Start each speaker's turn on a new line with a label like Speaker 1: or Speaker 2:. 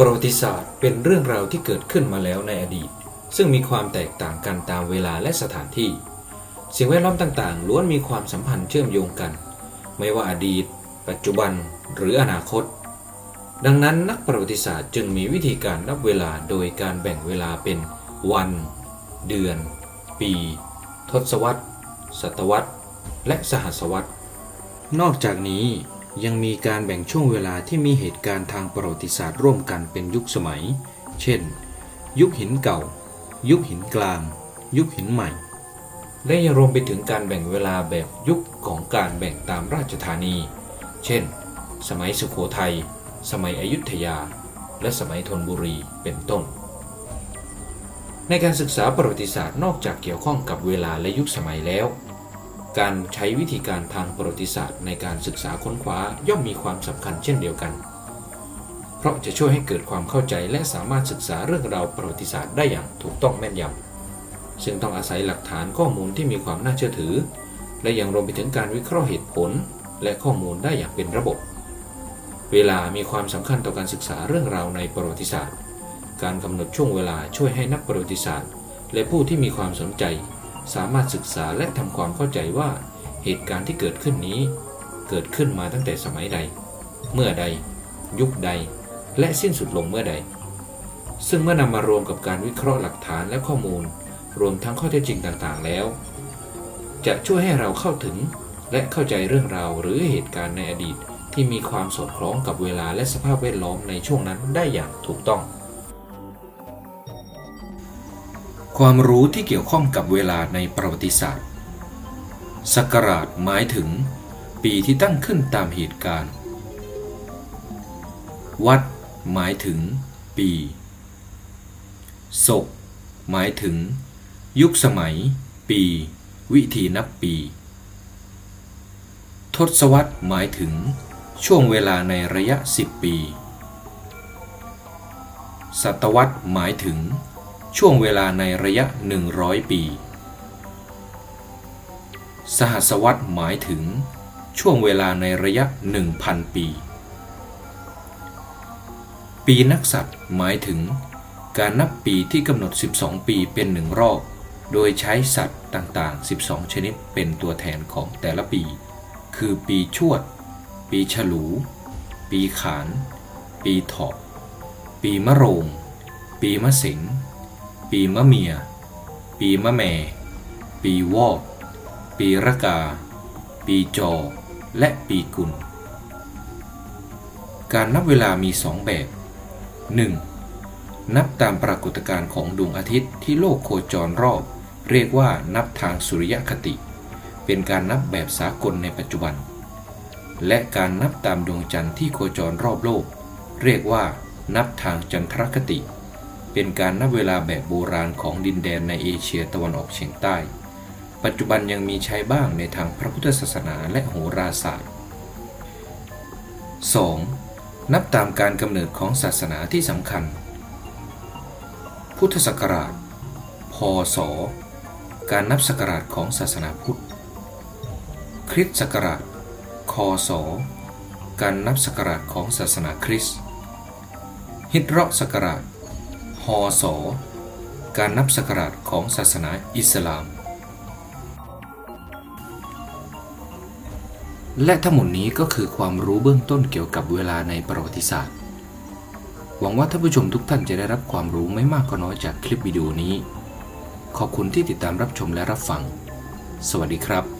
Speaker 1: ประวัติศาสตร์เป็นเรื่องราวที่เกิดขึ้นมาแล้วในอดีต ซึ่งมีความแตกต่างกันตามเวลาและสถานที่ สิ่งแวดล้อมต่างๆ ล้วนมีความสัมพันธ์เชื่อมโยงกัน ไม่ว่าอดีต ปัจจุบันหรืออนาคต ดังนั้นนักประวัติศาสตร์จึงมีวิธีการนับเวลาโดยการแบ่งเวลาเป็นวัน เดือน ปี ทศวรรษ ศตวรรษ และสหัสวรรษ นอกจากนี้ ยังมีการแบ่งช่วงเวลาที่มีเหตุการณ์ทางประวัติศาสตร์ร่วมกันเป็นยุคสมัย เช่น ยุคหินเก่า ยุคหินกลาง ยุคหินใหม่ และยังรวมไปถึงการแบ่งเวลาแบบยุคของการแบ่งตามราชธานี เช่น สมัยสุโขทัย สมัยอยุธยา และสมัยธนบุรี เป็นต้น ในการศึกษาประวัติศาสตร์นอกจากเกี่ยวข้องกับเวลาและยุคสมัยแล้ว การใช้วิธีการทางประวัติศาสตร์ ในการศึกษาค้นคว้าย่อมมีความสำคัญเช่นเดียวกัน เพราะจะช่วยให้เกิดความเข้าใจและสามารถศึกษาเรื่องราวประวัติศาสตร์ได้อย่างถูกต้องแม่นยำซึ่งต้องอาศัยหลักฐานข้อมูลที่มีความน่าเชื่อถือ และยังรวมไปถึงการวิเคราะห์เหตุผล และข้อมูลได้อย่างเป็นระบบ เวลามีความสำคัญต่อการศึกษาเรื่องราวในประวัติศาสตร์ การกำหนดช่วงเวลาช่วยให้นักประวัติศาสตร์ และผู้ที่มีความสนใจ สามารถศึกษาและทำความเข้าใจว่าเหตุการณ์ที่เกิดขึ้นนี้ เกิดขึ้นมาตั้งแต่สมัยใด เมื่อใด ยุคใด และสิ้นสุดลงเมื่อใด ซึ่งเมื่อนำมารวมกับการวิเคราะห์หลักฐานและข้อมูล รวมทั้งข้อเท็จจริงต่างๆ แล้ว จะช่วยให้เราเข้าถึงและเข้าใจเรื่องราวหรือเหตุการณ์ในอดีตที่มีความสอดคล้องกับเวลาและสภาพแวดล้อมในช่วงนั้นได้อย่างถูกต้อง ความรู้ที่เกี่ยวข้องกับเวลาในประวัติศาสตร์ ศักราชหมายถึง ปีที่ตั้งขึ้นตามเหตุการณ์ วัดหมายถึง ปีศกหมายถึง ยุคสมัย ปี วิธีนับปี ทศวรรษหมายถึง ช่วงเวลาในระยะ 10 ปี ศตวรรษหมายถึง ช่วงเวลาในระยะ 100 ปี สหัสวรรษหมายถึง ช่วงเวลาในระยะ 1,000 ปี ปีนักษัตริย์หมายถึง การนับปีที่กำหนด 12 ปีเป็นหนึ่งรอบ โดยใช้สัตว์ต่างๆ 12 ชนิดเป็นตัวแทนของแต่ละปี คือปีชวด ปีฉลู ปีขาน ปีเถาะ ปีมะโรง ปีมะเสง ปีมะเมีย ปีมะแม่ ปีวอก ปีระกา ปีจอ และปีกุล การนับเวลามีสองแบบ 1. นับตามปรากฏการณ์ของดวงอาทิตย์ที่โลกโคจรรอบ เรียกว่านับทางสุริยคติ เป็นการนับแบบสากลในปัจจุบัน และการนับตามดวงจันทร์ที่โคจรรอบโลก เรียกว่านับทางจันทรคติ เป็นการนับเวลาแบบโบราณของดินแดนในเอเชียตะวันออกเฉียงใต้ ปัจจุบันยังมีใช้บ้างในทางพระพุทธศาสนาและโหราศาสตร์ 2. นับตามการกำเนิดของศาสนาที่สำคัญ พุทธศักราช พศ การนับศักราชของศาสนาพุทธ คริสตศักราช คศ การนับศักราชของศาสนาคริสต์ฮิจเราะศักราช ฮศการนับศักราชของศาสนาอิสลาม และทั้งหมดนี้ก็คือความรู้เบื้องต้นเกี่ยวกับเวลาในประวัติศาสตร์ หวังว่าท่านผู้ชมทุกท่านจะได้รับความรู้ไม่มากก็น้อยจากคลิปวิดีโอนี้ ขอบคุณที่ติดตามรับชมและรับฟัง สวัสดีครับ